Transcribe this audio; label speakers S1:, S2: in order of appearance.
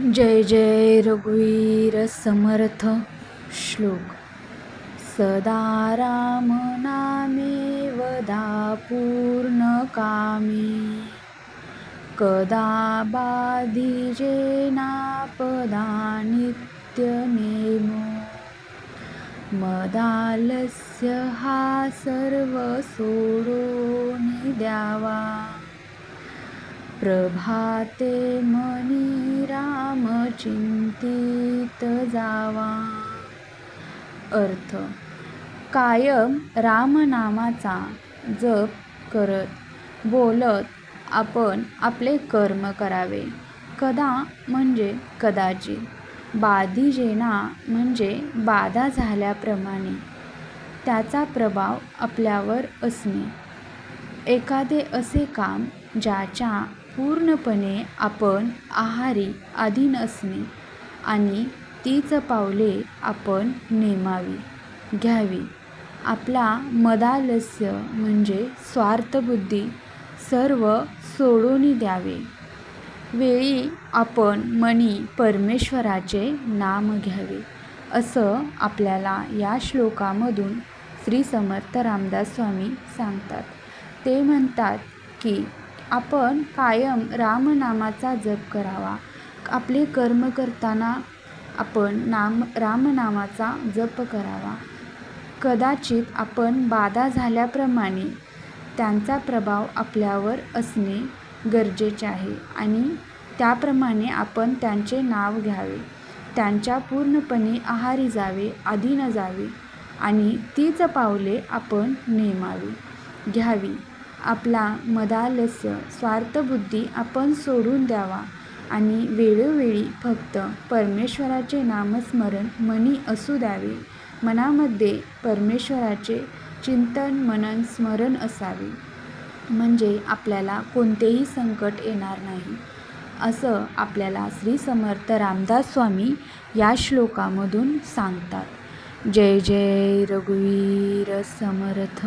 S1: जय जय रघुवीर समर्थ श्लोक. सदा राम नामे वदा पूर्ण कामी कदा बाधिजे नापदा नित्य मदालस्य हा सर्व सोडो द्यावा प्रभाते मनी राम चिंतित जावा. अर्थ. कायम रामनामाचा जप करत बोलत आपण आपले कर्म करावे. कदा म्हणजे कदाचित. बाधिजेना म्हणजे बाधा झाल्याप्रमाणे. त्याचा प्रभाव आपल्यावर असणे. एखादे असे काम ज्याच्या पूर्णपणे आपण आहारी अधीन असणे आणि तीच पावले आपण नेमावी. घ्यावी. आपला मदालस्य म्हणजे स्वार्थबुद्धी सर्व सोडून द्यावे. वेळी आपण मनी परमेश्वराचे नाम घ्यावे असं आपल्याला या श्लोकामधून श्री समर्थ रामदास स्वामी सांगतात. ते म्हणतात की आपण कायम रामनामाचा जप करावा. आपले कर्म करताना आपण नाम रामनामाचा जप करावा. कदाचित आपण बाधा झाल्याप्रमाणे त्यांचा प्रभाव आपल्यावर असणे गरजेचे आहे आणि त्याप्रमाणे आपण त्यांचे नाव घ्यावे. त्यांच्या पूर्णपणे आहारी जावे अधीन जावे आणि तीच पावले आपण नेमावी. घ्यावी. आपला मदालस्य स्वार्थबुद्धी आपण सोडून द्यावा आणि वेळोवेळी फक्त परमेश्वराचे नामस्मरण मनी असू द्यावे. मनामध्ये परमेश्वराचे चिंतन मनन स्मरण असावे. म्हणजे आपल्याला कोणतेही संकट येणार नाही. असं आपल्याला श्री समर्थ रामदास स्वामी या श्लोकामधून सांगतात. जय जय रघुवीर समर्थ.